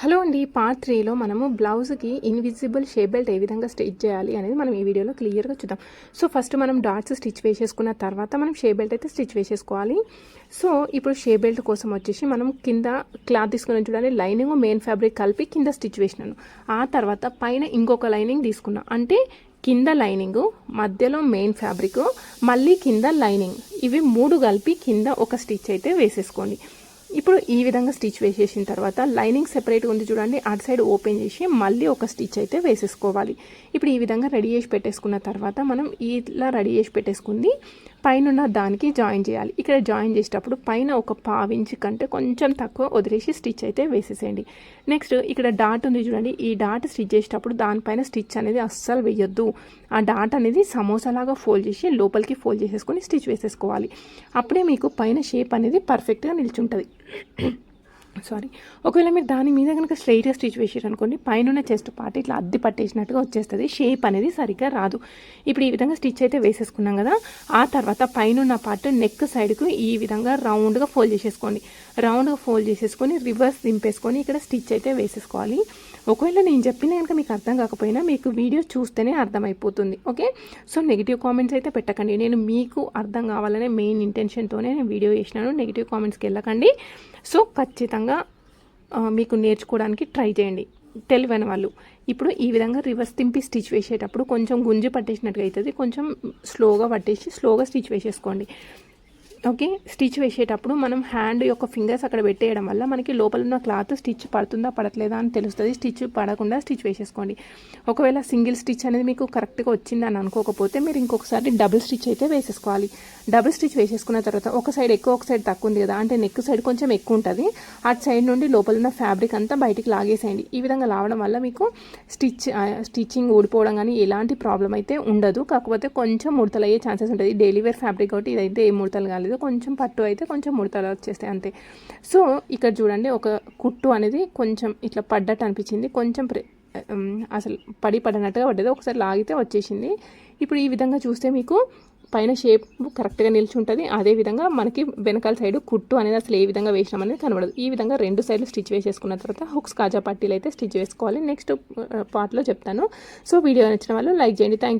Hello అండి part త్రీలో మనము బ్లౌజ్కి ఇన్విజిబుల్ షేప్ బెల్ట్ ఏ విధంగా స్టిచ్ చేయాలి అనేది మనం ఈ వీడియోలో క్లియర్గా చూద్దాం. సో ఫస్ట్ మనం డాట్స్ స్టిచ్ వేసేసుకున్న తర్వాత మనం షేప్ బెల్ట్ అయితే స్టిచ్ వేసేసుకోవాలి. సో ఇప్పుడు షేప్ బెల్ట్ కోసం వచ్చేసి మనం కింద క్లాత్ తీసుకుని చూడాలి లైనింగ్ మెయిన్ ఫ్యాబ్రిక్ కలిపి కింద స్టిచ్ వేసినాను. ఆ తర్వాత పైన ఇంకొక లైనింగ్ తీసుకున్నా. అంటే కింద లైనింగ్ మధ్యలో మెయిన్ ఫ్యాబ్రిక్ మళ్ళీ కింద లైనింగ్ ఇవి మూడు కలిపి కింద ఒక స్టిచ్ అయితే వేసేసుకోండి. ఇప్పుడు ఈ విధంగా స్టిచ్ వేసేసిన తర్వాత లైనింగ్ సెపరేట్గా ఉంది చూడండి. అటు సైడ్ ఓపెన్ చేసి మళ్ళీ ఒక స్టిచ్ అయితే వేసేసుకోవాలి. ఇప్పుడు ఈ విధంగా రెడీ చేసి పెట్టేసుకున్న తర్వాత మనం ఇలా రెడీ చేసి పెట్టేసుకుంది. పైన దానికి జాయిన్ చేయాలి. ఇక్కడ జాయిన్ చేసేటప్పుడు పైన ఒక పావించి కంటే కొంచెం తక్కువ వదిలేసి స్టిచ్ అయితే వేసేసేయండి. నెక్స్ట్ ఇక్కడ డాట్ ఉంది చూడండి. ఈ డాట్ స్టిచ్ చేసేటప్పుడు దానిపైన స్టిచ్ అనేది అస్సలు వేయొద్దు. ఆ డాట్ అనేది సమోసాలాగా ఫోల్డ్ చేసి లోపలికి ఫోల్డ్ చేసేసుకొని స్టిచ్ వేసేసుకోవాలి. అప్పుడే మీకు పైన షేప్ అనేది పర్ఫెక్ట్గా నిల్చుంటుంది సారీ. ఒకవేళ మీరు దాని మీద కనుక స్ట్రైట్గా స్టిచ్ వేసారు అనుకోండి పైన చెస్ట్ పార్ట్ ఇట్లా అద్దె పట్టేసినట్టుగా వచ్చేస్తుంది. షేప్ అనేది సరిగ్గా రాదు. ఇప్పుడు ఈ విధంగా స్టిచ్ అయితే వేసేసుకున్నాం కదా ఆ తర్వాత పైన పార్ట్ నెక్ సైడ్కు ఈ విధంగా రౌండ్గా ఫోల్డ్ చేసేసుకోండి. రౌండ్గా ఫోల్డ్ చేసేసుకొని రివర్స్ దింపేసుకొని ఇక్కడ స్టిచ్ అయితే వేసేసుకోవాలి. ఒకవేళ నేను చెప్పిన కనుక మీకు అర్థం కాకపోయినా మీకు వీడియో చూస్తేనే అర్థమైపోతుంది ఓకే? సో నెగిటివ్ కామెంట్స్ అయితే పెట్టకండి. నేను మీకు అర్థం కావాలనే మెయిన్ ఇంటెన్షన్తోనే నేను వీడియో చేసినాను. నెగిటివ్ కామెంట్స్కి వెళ్ళకండి. సో ఖచ్చితంగా మీకు నేర్చుకోవడానికి ట్రై చేయండి. తెలివైన వాళ్ళు. ఇప్పుడు ఈ విధంగా రివర్స్ తింపి స్టిచ్ వేసేటప్పుడు కొంచెం గుంజి పట్టేసినట్టుగా అవుతుంది. కొంచెం స్లోగా పట్టేసి స్లోగా స్టిచ్ వేసేసుకోండి. ఓకే స్టిచ్ వేసేటప్పుడు మనం హ్యాండ్ యొక్క ఫింగర్స్ అక్కడ పెట్టేయడం వల్ల మనకి లోపల ఉన్న క్లాత్ స్టిచ్ పడుతుందా పడట్లేదా అని తెలుస్తుంది. స్టిచ్ పడకుండా స్టిచ్ వేసేసుకోండి. ఒకవేళ సింగిల్ స్టిచ్ అనేది మీకు కరెక్ట్గా వచ్చిందని అనుకోకపోతే మీరు ఇంకొకసారి డబుల్ స్టిచ్ అయితే వేసేసుకోవాలి. డబుల్ స్టిచ్ వేసేసుకున్న తర్వాత ఒక సైడ్ ఎక్కువ ఒక సైడ్ తక్కువ ఉంది కదా అంటే నెక్ సైడ్ కొంచెం ఎక్కువ ఉంటుంది. అటు సైడ్ నుండి లోపల ఉన్న ఫ్యాబ్రిక్ అంతా బయటికి లాగేసేయండి. ఈ విధంగా లావడం వల్ల మీకు స్టిచ్ స్టిచ్చింగ్ ఊడిపోవడం కానీ ఎలాంటి ప్రాబ్లం అయితే ఉండదు. కాకపోతే కొంచెం ముడతలు అయ్యే ఛాన్సెస్ ఉంటుంది. డైలీ వేర్ ఫ్యాబ్రిక్ కాబట్టి ఇదైతే ఏ ముడతలు కాలేదు. కొంచెం పట్టు అయితే కొంచెం ముడతలు వచ్చేస్తాయి అంతే. సో ఇక్కడ చూడండి ఒక కుట్టు అనేది కొంచెం ఇట్లా పడ్డట్టు అనిపించింది. కొంచెం అసలు పడి పడినట్టుగా పడ్డది. ఒకసారి లాగితే వచ్చేసింది. ఇప్పుడు ఈ విధంగా చూస్తే మీకు పైన షేప్ కరెక్ట్గా నిల్చుంటుంది. అదేవిధంగా మనకి వెనకాల సైడ్ కుట్టు అనేది అసలు ఏ విధంగా వేసినాం అనేది కనబడదు. ఈ విధంగా రెండు సైడ్లు స్టిచ్ వేసేసుకున్న తర్వాత హుక్స్ కాజా పట్టీలు అయితే స్టిచ్ వేసుకోవాలి. నెక్స్ట్ పార్ట్లో చెప్తాను. సో వీడియో నచ్చిన వాళ్ళు లైక్ చేయండి. థ్యాంక్